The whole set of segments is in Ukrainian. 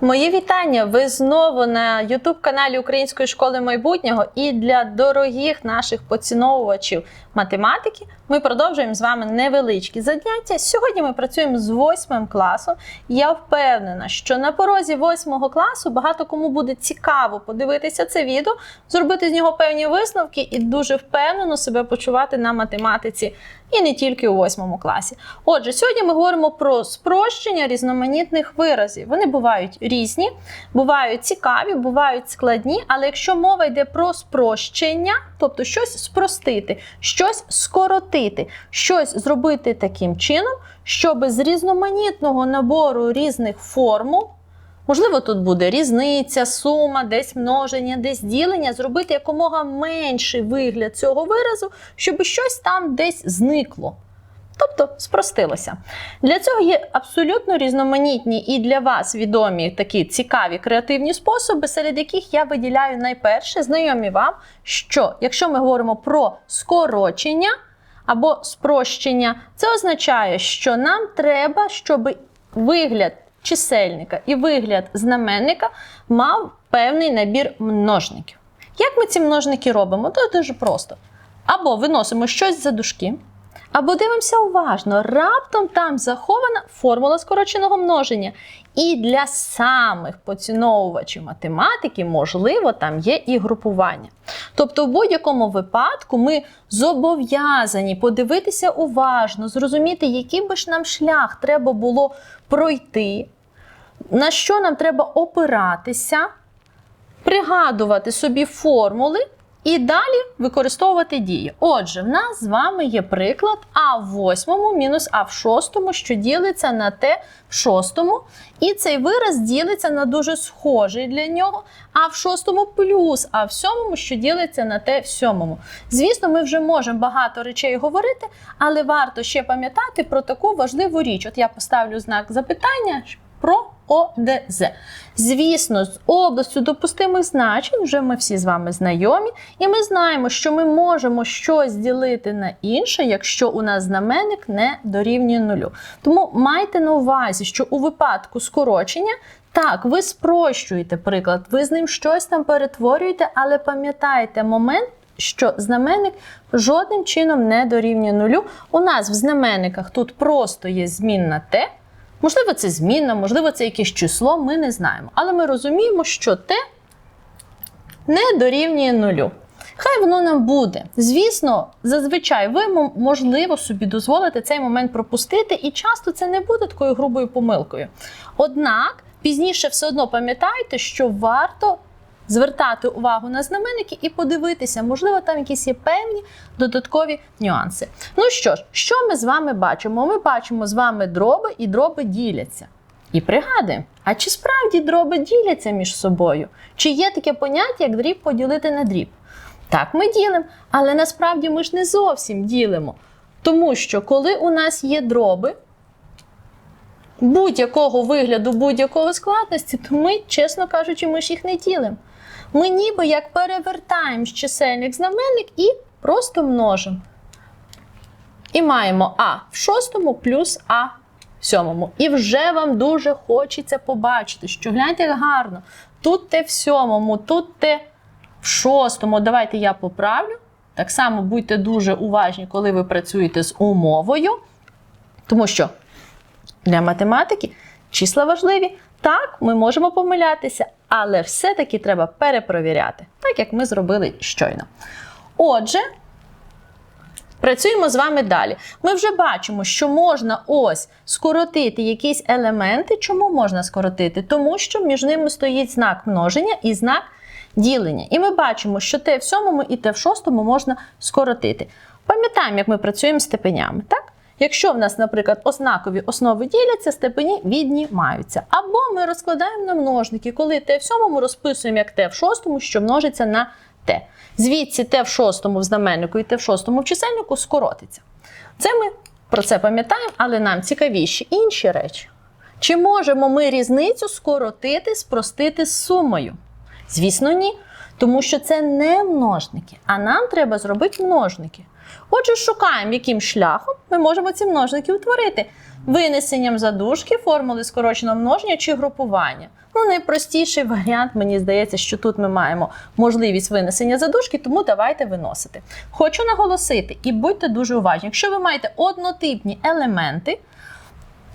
Мої вітання! Ви знову на youtube каналі Української школи майбутнього. І для дорогих наших поціновувачів математики ми продовжуємо з вами невеличкі заняття. Сьогодні ми працюємо з 8 класом. Я впевнена, що на порозі 8 класу багато кому буде цікаво подивитися це відео, зробити з нього певні висновки і дуже впевнено себе почувати на математиці. І не тільки у 8 класі. Отже, сьогодні ми говоримо про спрощення різноманітних виразів. Вони бувають різні, бувають цікаві, бувають складні, але якщо мова йде про спрощення, тобто щось спростити, щось скоротити, щось зробити таким чином, щоб з різноманітного набору різних формул. Можливо, тут буде різниця, сума, десь множення, десь ділення, зробити якомога менший вигляд цього виразу, щоб щось там десь зникло. Тобто спростилося. Для цього є абсолютно різноманітні і для вас відомі такі цікаві креативні способи, серед яких я виділяю найперше, знайомі вам, що якщо ми говоримо про скорочення або спрощення, це означає, що нам треба, щоб вигляд чисельника і вигляд знаменника мав певний набір множників. Як ми ці множники робимо? То дуже просто. Або виносимо щось за дужки, або дивимося уважно, раптом там захована формула скороченого множення. І для самих поціновувачів математики, можливо, там є і групування. Тобто, в будь-якому випадку ми зобов'язані подивитися уважно, зрозуміти, який би ж нам шлях треба було пройти, на що нам треба опиратися, пригадувати собі формули і далі використовувати дії. Отже, в нас з вами є приклад А в восьмому мінус А в шостому, що ділиться на Т в шостому. І цей вираз ділиться на дуже схожий для нього, а в шостому плюс А в сьомому, що ділиться на Т в сьомому. Звісно, ми вже можемо багато речей говорити, але варто ще пам'ятати про таку важливу річ. От я поставлю знак запитання про ОДЗ. Звісно, з областю допустимих значень вже ми всі з вами знайомі, і ми знаємо, що ми можемо щось ділити на інше, якщо у нас знаменник не дорівнює нулю. Тому майте на увазі, що у випадку скорочення. Так, ви спрощуєте приклад, ви з ним щось там перетворюєте, але пам'ятайте момент, що знаменник жодним чином не дорівнює нулю. У нас в знаменниках тут просто є змінна t, Можливо, це зміна, можливо, це якесь число, ми не знаємо. Але ми розуміємо, що те не дорівнює нулю. Хай воно нам буде. Звісно, зазвичай ви можливо собі дозволите цей момент пропустити, і часто це не буде такою грубою помилкою. Однак пізніше все одно пам'ятайте, що варто звертати увагу на знаменники і подивитися, можливо, там якісь є певні додаткові нюанси. Ну що ж, що ми з вами бачимо? Ми бачимо з вами дроби і дроби діляться. І пригадуємо, а чи справді дроби діляться між собою? Чи є таке поняття, як дріб поділити на дріб? Так, ми ділимо, але насправді ми ж не зовсім ділимо. Тому що коли у нас є дроби, будь-якого вигляду, будь-якого складності, то ми, чесно кажучи, ми ж їх не ділимо. Ми ніби як перевертаємо з чисельник знаменник і просто множимо. І маємо А в шостому плюс А в сьомому. І вже вам дуже хочеться побачити, що гляньте, як гарно. Тут те в сьомому, тут те в шостому. Давайте я поправлю. Так само будьте дуже уважні, коли ви працюєте з умовою. Тому що для математики числа важливі. Так, ми можемо помилятися, але все-таки треба перепровіряти, так як ми зробили щойно. Отже, працюємо з вами далі. Ми вже бачимо, що можна ось скоротити якісь елементи. Чому можна скоротити? Тому що між ними стоїть знак множення і знак ділення. І ми бачимо, що те в сьомому і те в шостому можна скоротити. Пам'ятаємо, як ми працюємо з степенями, так? Якщо в нас, наприклад, ознакові основи діляться, степені віднімаються. Або ми розкладаємо на множники, коли те в сьомому розписуємо як те в шостому, що множиться на те. Звідси те в шостому в знаменнику і те в шостому в чисельнику скоротиться. Це ми про це пам'ятаємо, але нам цікавіші інші речі. Чи можемо ми різницю скоротити, спростити з сумою? Звісно, ні. Тому що це не множники, а нам треба зробити множники. Отже, шукаємо, яким шляхом ми можемо ці множники утворити. Винесенням задушки, формули скороченого множення чи групування. Ну, найпростіший варіант, мені здається, що тут ми маємо можливість винесення задушки, тому давайте виносити. Хочу наголосити і будьте дуже уважні, якщо ви маєте однотипні елементи,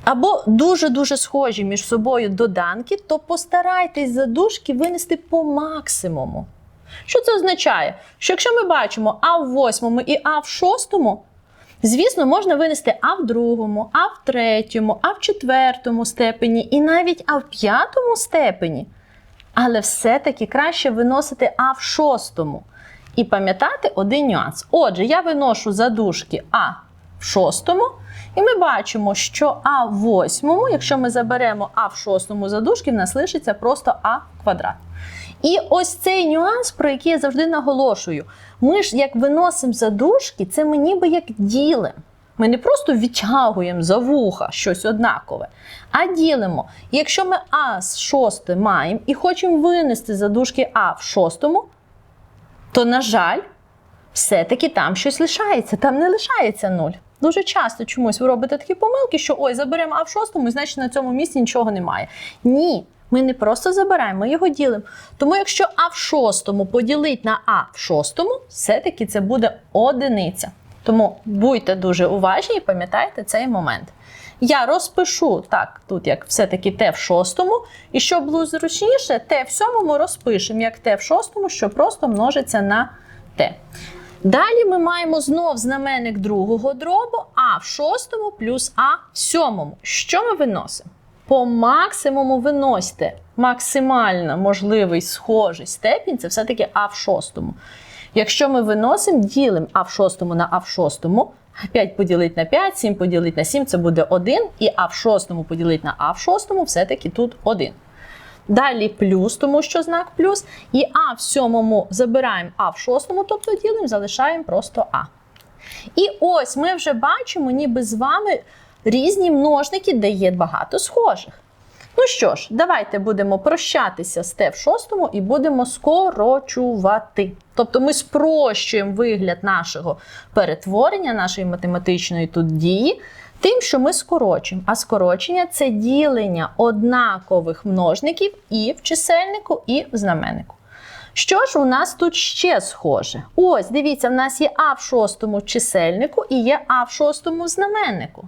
або дуже-дуже схожі між собою доданки, то постарайтесь задушки винести по максимуму. Що це означає? Що якщо ми бачимо А в восьмому і А в шостому, звісно, можна винести А в другому, А в третьому, А в четвертому степені і навіть А в п'ятому степені. Але все-таки краще виносити А в шостому. І пам'ятати один нюанс. Отже, я виношу задушки А в шостому, і ми бачимо, що А в восьмому, якщо ми заберемо А в шостому задушки, в нас лишиться просто А квадрат. І ось цей нюанс, про який я завжди наголошую. Ми ж як виносимо задушки, це ми ніби як ділимо. Ми не просто відтягуємо за вуха щось однакове, а ділимо. І якщо ми А з шосте маємо і хочемо винести задушки А в шостому, то, на жаль, все-таки там щось лишається, там не лишається нуль. Дуже часто чомусь ви робите такі помилки, що ой, заберемо А в шостому, і значить на цьому місці нічого немає. Ні, ми не просто забираємо, ми його ділимо. Тому якщо А в шостому поділити на А в шостому, все-таки це буде одиниця. Тому будьте дуже уважні і пам'ятайте цей момент. Я розпишу так, тут як все-таки Т в шостому, і щоб було зручніше, Т в сьомому розпишемо як Т в шостому, що просто множиться на Т. Далі ми маємо знов знаменник другого дробу А в шостому плюс А в сьомому. Що ми виносимо? По максимуму виносьте максимально можливий схожий степінь, це все-таки А в шостому. Якщо ми виносимо, ділимо А в шостому на А в шостому, 5 поділити на 5, 7 поділити на 7 це буде 1, і А в шостому поділити на А в шостому, все-таки тут 1. Далі плюс, тому що знак плюс. І А в сьомому забираємо А в шостому, тобто ділимо, залишаємо просто А. І ось ми вже бачимо, ніби з вами різні множники, де є багато схожих. Ну що ж, давайте будемо прощатися з Т в шостому і будемо скорочувати. Тобто ми спрощуємо вигляд нашого перетворення, нашої математичної тут дії, тим, що ми скорочуємо. А скорочення це ділення однакових множників і в чисельнику, і в знаменнику. Що ж у нас тут ще схоже? Ось, дивіться, в нас є А в шостому чисельнику і є А в шостому знаменнику.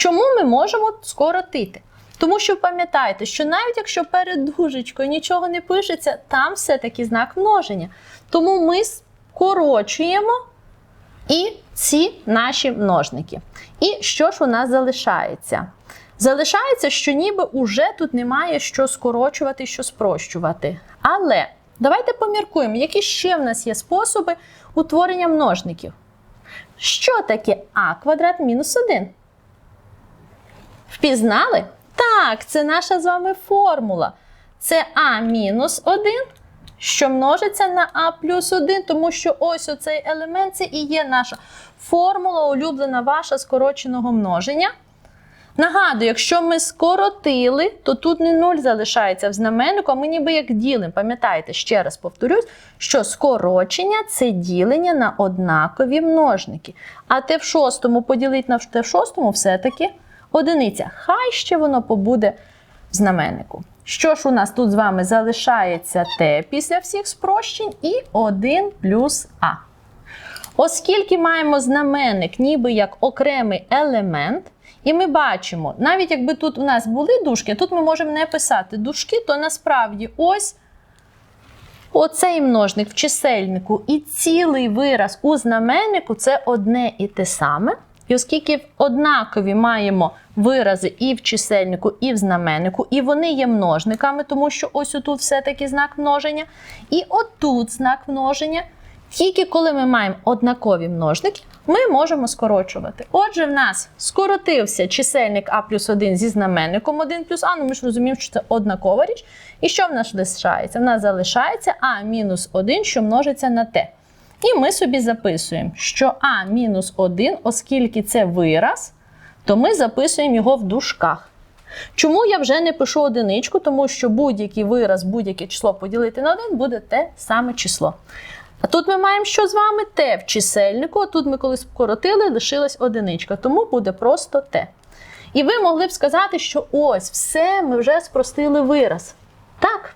Чому ми можемо скоротити? Тому що пам'ятайте, що навіть якщо перед дужечкою нічого не пишеться, там все-таки знак множення. Тому ми скорочуємо і ці наші множники. І що ж у нас залишається? Залишається, що ніби уже тут немає що скорочувати, що спрощувати. Але давайте поміркуємо, які ще в нас є способи утворення множників. Що таке а квадрат мінус 1? Впізнали? Так, це наша з вами формула. Це а мінус 1, що множиться на а плюс 1, тому що ось оцей елемент це і є наша формула, улюблена ваша скороченого множення. Нагадую, якщо ми скоротили, то тут не 0 залишається в знаменнику, а ми ніби як ділимо. Пам'ятайте, ще раз повторюсь, що скорочення це ділення на однакові множники. А те в шостому поділити на те в шостому все-таки одиниця. Хай ще воно побуде в знаменнику. Що ж у нас тут з вами залишається Т після всіх спрощень і 1 плюс А. Оскільки маємо знаменник ніби як окремий елемент, і ми бачимо, навіть якби тут у нас були дужки, тут ми можемо не писати дужки, то насправді ось оцей множник в чисельнику і цілий вираз у знаменнику це одне і те саме. І оскільки однакові маємо вирази і в чисельнику, і в знаменнику, і вони є множниками, тому що ось отут все-таки знак множення, і отут знак множення. Тільки коли ми маємо однакові множники, ми можемо скорочувати. Отже, в нас скоротився чисельник А плюс 1 зі знаменником 1 плюс А, ну ми ж розуміємо, що це однакова річ. І що в нас лишається? В нас залишається А мінус 1, що множиться на Т. І ми собі записуємо, що А мінус 1, оскільки це вираз, то ми записуємо його в дужках. Чому я вже не пишу одиничку? Тому що будь-який вираз, будь-яке число поділити на 1 буде те саме число. А тут ми маємо що з вами? Т в чисельнику, а тут ми коли скоротили, лишилась одиничка, тому буде просто Т. І ви могли б сказати, що ось все, ми вже спростили вираз. Так.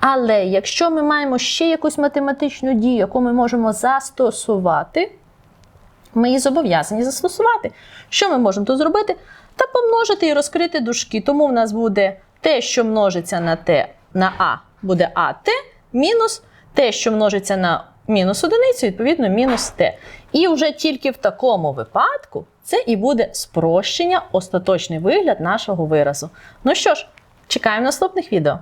Але якщо ми маємо ще якусь математичну дію, яку ми можемо застосувати, ми її зобов'язані застосувати. Що ми можемо тут зробити? Та помножити і розкрити дужки. Тому в нас буде те, що множиться на Т на А, буде АТ, мінус те, що множиться на мінус одиницю, відповідно, мінус Т. І вже тільки в такому випадку це і буде спрощення, остаточний вигляд нашого виразу. Ну що ж, чекаємо наступних відео.